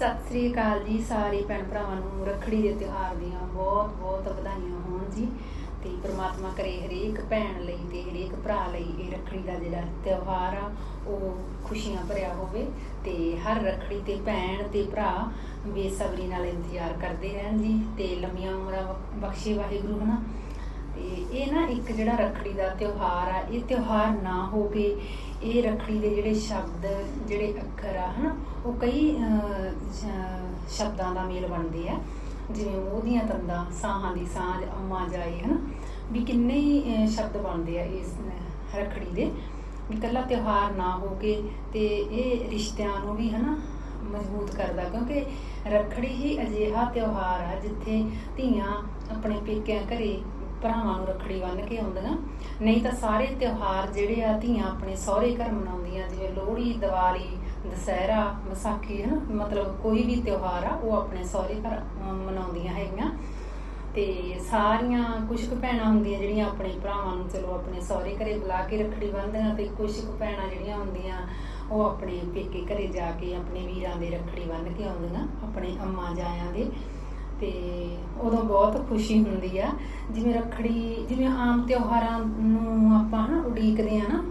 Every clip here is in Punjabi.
ਸਤਿ ਸ੍ਰੀ ਅਕਾਲ ਜੀ ਸਾਰੇ ਭੈਣ ਭਰਾਵਾਂ ਨੂੰ, ਰੱਖੜੀ ਦੇ ਤਿਉਹਾਰ ਦੀਆਂ ਬਹੁਤ ਬਹੁਤ ਵਧਾਈਆਂ ਹੋਣ ਜੀ। ਤੇ ਪ੍ਰਮਾਤਮਾ ਕਰੇ ਹਰੇਕ ਭੈਣ ਲਈ ਤੇ ਹਰੇਕ ਭਰਾ ਲਈ ਇਹ ਰੱਖੜੀ ਦਾ ਜਿਹੜਾ ਤਿਉਹਾਰ ਆ, ਉਹ ਖੁਸ਼ੀਆਂ ਭਰਿਆ ਹੋਵੇ। ਤੇ ਹਰ ਰੱਖੜੀ ਤੇ ਭੈਣ ਤੇ ਭਰਾ ਬੇਸਬਰੀ ਨਾਲ ਇੰਤਜ਼ਾਰ ਕਰਦੇ ਰਹਿਣ ਜੀ ਤੇ ਲੰਮੀਆਂ ਉਮਰਾਂ ਬਖ- ਬਖਸ਼ੇ ਵਾਹਿਗੁਰੂ, ਹਨਾ? ਤੇ ਇਹ ਨਾ ਇੱਕ ਜਿਹੜਾ ਰੱਖੜੀ ਦਾ ਤਿਉਹਾਰ ਆ, ਇਹ ਤਿਉਹਾਰ ਨਾ ਹੋਵੇ, ਇਹ ਰੱਖੜੀ ਦੇ ਜਿਹੜੇ ਸ਼ਬਦ, ਜਿਹੜੇ ਅੱਖਰ ਆ, ਹਨਾ, ਉਹ ਕਈ ਸ਼ਬਦਾਂ ਦਾ ਮੇਲ ਬਣਦੇ ਆ। ਜਿਵੇਂ ਮੋਹ ਦੀਆਂ ਤੰਦਾਂ, ਸਾਹਾਂ ਦੀ ਸਾਂਝ, ਅੰਮਾ ਜਾਏ, ਹਨਾ, ਵੀ ਕਿੰਨੇ ਹੀ ਸ਼ਬਦ ਬਣਦੇ ਆ ਇਸ ਰੱਖੜੀ ਦੇ। ਵੀ ਇਕੱਲਾ ਤਿਉਹਾਰ ਨਾ ਹੋ ਕੇ ਤੇ ਇਹ ਰਿਸ਼ਤਿਆਂ ਨੂੰ ਵੀ, ਹਨਾ, ਮਜ਼ਬੂਤ ਕਰਦਾ। ਕਿਉਂਕਿ ਰੱਖੜੀ ਹੀ ਅਜਿਹਾ ਤਿਉਹਾਰ ਆ ਜਿੱਥੇ ਧੀਆਂ ਆਪਣੇ ਪੇਕਿਆਂ ਘਰੇ ਭਰਾਵਾਂ ਨੂੰ ਰੱਖੜੀ ਬੰਨ੍ਹ ਕੇ ਆਉਂਦੀਆਂ। ਨਹੀਂ ਤਾਂ ਸਾਰੇ ਤਿਉਹਾਰ ਜਿਹੜੇ ਆ ਧੀਆਂ ਆਪਣੇ ਸਹੁਰੇ ਘਰ ਮਨਾਉਂਦੀਆਂ, ਜਿਵੇਂ ਲੋਹੜੀ, ਦੀਵਾਲੀ, ਦੁਸਹਿਰਾ, ਵਿਸਾਖੀ ਹੈ ਮਤਲਬ ਕੋਈ ਵੀ ਤਿਉਹਾਰ ਆ, ਉਹ ਆਪਣੇ ਸਹੁਰੇ ਘਰ ਮਨਾਉਂਦੀਆਂ ਹੈਗੀਆਂ। ਤੇ ਸਾਰੀਆਂ ਕੁਝ ਕੁ ਭੈਣਾਂ ਹੁੰਦੀਆਂ ਜਿਹੜੀਆਂ ਆਪਣੇ ਭਰਾਵਾਂ ਨੂੰ ਚਲੋ ਆਪਣੇ ਸਹੁਰੇ ਘਰੇ ਬੁਲਾ ਕੇ ਰੱਖੜੀ ਬੰਨ੍ਹਦੀਆਂ ਤੇ ਕੁਝ ਕੁ ਭੈਣਾਂ ਜਿਹੜੀਆਂ ਹੁੰਦੀਆਂ, ਉਹ ਆਪਣੇ ਪੇਕੇ ਘਰੇ ਜਾ ਕੇ ਆਪਣੇ ਵੀਰਾਂ ਦੇ ਰੱਖੜੀ ਬੰਨ੍ਹ ਕੇ ਆਉਂਦੀਆਂ, ਆਪਣੇ ਅੰਮਾ ਜਾਇਆਂ ਦੇ। ਤੇ ਉਦੋਂ ਬਹੁਤ ਖੁਸ਼ੀ ਹੁੰਦੀ ਆ। ਜਿਵੇਂ ਰੱਖੜੀ, ਜਿਵੇਂ ਆਮ ਤਿਉਹਾਰਾਂ ਨੂੰ ਆਪਾਂ ਹਨਾ ਉਡੀਕਦੇ ਆ ਨਾ।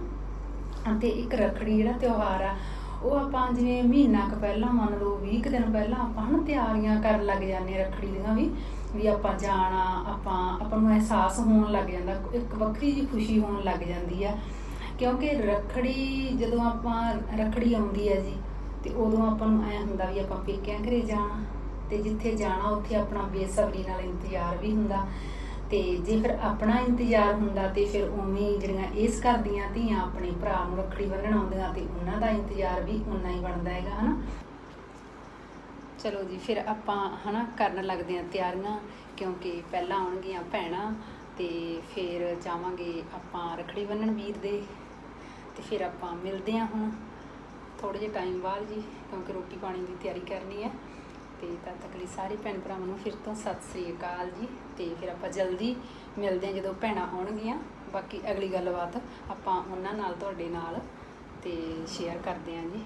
ਅਤੇ ਇੱਕ ਰੱਖੜੀ ਜਿਹੜਾ ਤਿਉਹਾਰ ਆ, ਉਹ ਆਪਾਂ ਜਿਵੇਂ ਮਹੀਨਾ ਕੁ ਪਹਿਲਾਂ ਮੰਨ ਲਓ 20 ਕੁ ਦਿਨ ਪਹਿਲਾਂ ਆਪਾਂ ਹਨਾ ਤਿਆਰੀਆਂ ਕਰਨ ਲੱਗ ਜਾਂਦੇ ਹਾਂ ਰੱਖੜੀ ਦੀਆਂ ਵੀ ਵੀ ਆਪਾਂ ਜਾਣਾ, ਆਪਾਂ ਆਪਾਂ ਨੂੰ ਅਹਿਸਾਸ ਹੋਣ ਲੱਗ ਜਾਂਦਾ, ਇੱਕ ਵੱਖਰੀ ਜਿਹੀ ਖੁਸ਼ੀ ਹੋਣ ਲੱਗ ਜਾਂਦੀ ਆ। ਕਿਉਂਕਿ ਰੱਖੜੀ ਜਦੋਂ ਆਪਾਂ, ਰੱਖੜੀ ਆਉਂਦੀ ਹੈ ਜੀ, ਤੇ ਉਦੋਂ ਆਪਾਂ ਨੂੰ ਐ ਹੁੰਦਾ ਵੀ ਆਪਾਂ ਪੇਕਿਆਂ ਘਰੇ ਜਾਣਾ। ਤੇ ਜਿੱਥੇ ਜਾਣਾ, ਉੱਥੇ ਆਪਣਾ ਬੇਸਬਰੀ ਨਾਲ ਇੰਤਜ਼ਾਰ ਵੀ ਹੁੰਦਾ। ਤੇ ਜੇ ਫਿਰ ਆਪਣਾ ਇੰਤਜ਼ਾਰ ਹੁੰਦਾ ਤੇ ਫਿਰ ਉਵੇਂ ਜਿਹੜੀਆਂ ਇਸ ਕਰਦੀਆਂ ਧੀਆਂ ਆਪਣੇ ਭਰਾ ਨੂੰ ਰੱਖੜੀ ਬੰਨ੍ਹਣ ਆਉਂਦੀਆਂ ਤੇ ਉਹਨਾਂ ਦਾ ਇੰਤਜ਼ਾਰ ਵੀ ਉਨਾ ਹੀ ਬਣਦਾ ਹੈਗਾ, ਹਨਾ? ਚਲੋ ਜੀ, ਫਿਰ ਆਪਾਂ, ਹਨਾ, ਕਰਨ ਲੱਗਦੇ ਹਾਂ ਤਿਆਰੀਆਂ, ਕਿਉਂਕਿ ਪਹਿਲਾਂ ਆਉਣਗੀਆਂ ਭੈਣਾਂ ਤੇ ਫਿਰ ਜਾਵਾਂਗੇ ਆਪਾਂ ਰੱਖੜੀ ਬੰਨਣ ਵੀਰ ਦੇ। ਤੇ ਫਿਰ ਆਪਾਂ ਮਿਲਦੇ ਹਾਂ ਹੁਣ ਥੋੜੇ ਜਿਹੇ ਟਾਈਮ ਬਾਅਦ ਜੀ, ਕਿਉਂਕਿ ਰੋਟੀ ਪਾਣੀ ਦੀ ਤਿਆਰੀ ਕਰਨੀ ਹੈ। ਤੇ ਤਦ ਤੱਕ ਲਈ ਸਾਰੇ ਭੈਣ ਭਰਾਵਾਂ ਨੂੰ ਫਿਰ ਤੋਂ ਸਤਿ ਸ੍ਰੀ ਅਕਾਲ ਜੀ। ਤੇ ਫਿਰ ਆਪਾਂ ਜਲਦੀ ਮਿਲਦੇ ਹਾਂ ਜਦੋਂ ਭੈਣਾਂ ਹੋਣਗੀਆਂ ਬਾਕੀ ਅਗਲੀ ਗੱਲਬਾਤ ਆਪਾਂ ਉਹਨਾਂ ਨਾਲ, ਤੁਹਾਡੇ ਨਾਲ ਤੇ ਸ਼ੇਅਰ ਕਰਦੇ ਹਾਂ ਜੀ।